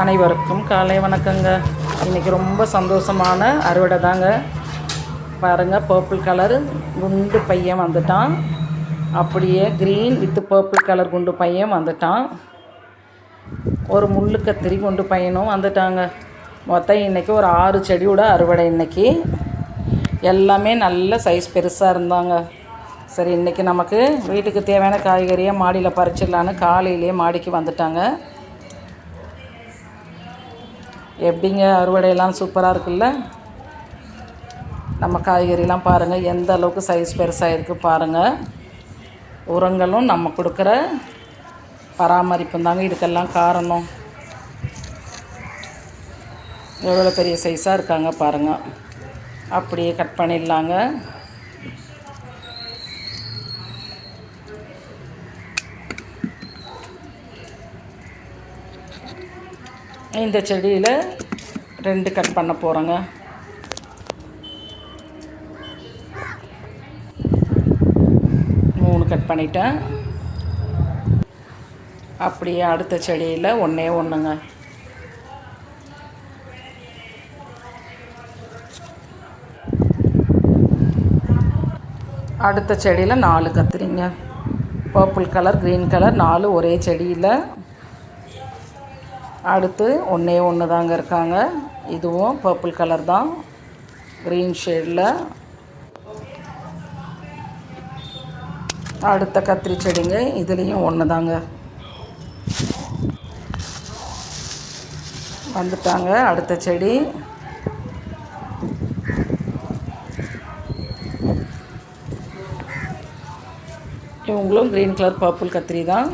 அனைவருக்கும் காலை வணக்கங்க. இன்றைக்கி ரொம்ப சந்தோஷமான அறுவடை தாங்க. பாருங்கள் பர்பிள் கலர் குண்டு பையன் வந்துட்டான். அப்படியே க்ரீன் வித் பர்பிள் கலர் குண்டு பையன் வந்துட்டான். ஒரு முள்ளு கத்திரி குண்டு பையனும் வந்துட்டாங்க. மொத்தம் இன்றைக்கி ஒரு ஆறு செடியோட அறுவடை இன்றைக்கி எல்லாமே நல்ல சைஸ் பெருசாக இருந்தாங்க. சரி இன்றைக்கி நமக்கு வீட்டுக்கு தேவையான காய்கறியை மாடியில் பறிச்சிடலான்னு காலையிலேயே மாடிக்கு வந்துட்டாங்க. எப்படிங்க அறுவடையெல்லாம் சூப்பராக இருக்குல்ல? நம்ம காய்கறிலாம் பாருங்கள் எந்த அளவுக்கு சைஸ் பெருசாக இருக்குது பாருங்கள் உரங்களும் நம்ம கொடுக்குற பராமரிப்பும் தாங்க இதுக்கெல்லாம் காரணம். எவ்வளோ பெரிய சைஸாக இருக்காங்க பாருங்கள் அப்படியே கட் பண்ணிடலாங்க. இந்த செடியில் ரெண்டு கட் பண்ண போகிறோங்க மூணு கட் பண்ணிட்டேன். அப்படியே அடுத்த செடியில் ஒன்றே ஒன்றுங்க அடுத்த செடியில் நாலு கத்திரிங்க. பர்பிள் கலர் க்ரீன் கலர் நாலு ஒரே செடியில் அடுத்து ஒன்றே ஒன்று தாங்க இருக்காங்க. இதுவும் பர்பிள் கலர் தான். க்ரீன் ஷேடில் அடுத்த கத்திரி செடிங்க இதுலேயும் ஒன்று தாங்க. வந்துட்டாங்க அடுத்த செடி. இவங்களும் க்ரீன் கலர் பர்பிள் கத்திரி தான்.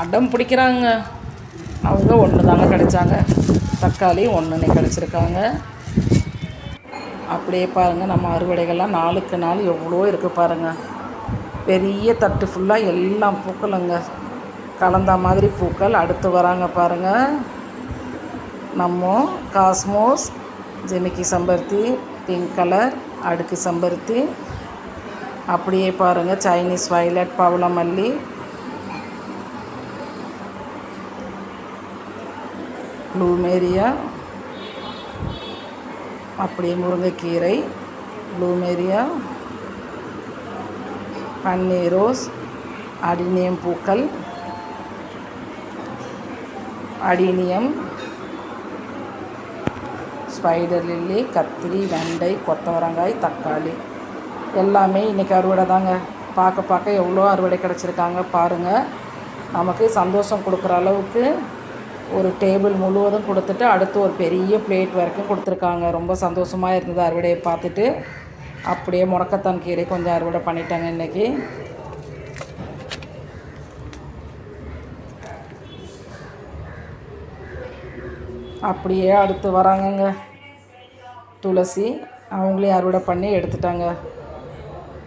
அடம் பிடிக்கிறாங்க. அவங்க ஒன்று தாங்க கிடைச்சாங்க. தக்காளி ஒன்றுன்னு கிடச்சிருக்காங்க. அப்படியே பாருங்கள் நம்ம அறுவடைகள்லாம் நாளுக்கு நாள் எவ்வளோ இருக்குது பாருங்கள் பெரிய தட்டு ஃபுல்லாக எல்லாம் பூக்களுங்க. கலந்த மாதிரி பூக்கள் அடுத்து வராங்க பாருங்கள் நம்ம காஸ்மோஸ் ஜெமிக்கி செம்பருத்தி பிங்க் கலர் அடுக்கு செம்பருத்தி. அப்படியே பாருங்கள் சைனீஸ் வயலட் பவளமல்லி. ப்ளூமேரியா அப்படியே முருங்கைக்கீரை ப்ளூமேரியா பன்னீர் ரோஸ் அடினியம் பூக்கள் அடினியம் ஸ்பைடர் லில்லி கத்திரி வெண்டை கொத்தவரங்காய் தக்காளி. எல்லாமே இன்றைக்கி அறுவடை தாங்க. பார்க்க பார்க்க எவ்வளோ அறுவடை கிடச்சிருக்காங்க பாருங்கள் நமக்கு சந்தோஷம் கொடுக்குற அளவுக்கு ஒரு டேபிள் முழுவதும் கொடுத்துட்டு அடுத்து ஒரு பெரிய பிளேட் வரைக்கும் கொடுத்துருக்காங்க. ரொம்ப சந்தோஷமாக இருந்தது அறுவடையை பார்த்துட்டு. அப்படியே முடக்கத்தான் கீரை கொஞ்சம் அறுவடை பண்ணிட்டாங்க இன்றைக்கி அப்படியே அடுத்து வராங்கங்க. துளசி அவங்களையும் அறுவடை பண்ணி எடுத்துட்டாங்க.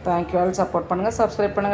தேங்க்யூ ஆல் சப்போர்ட் பண்ணுங்கள் சப்ஸ்கிரைப் பண்ணுங்கள்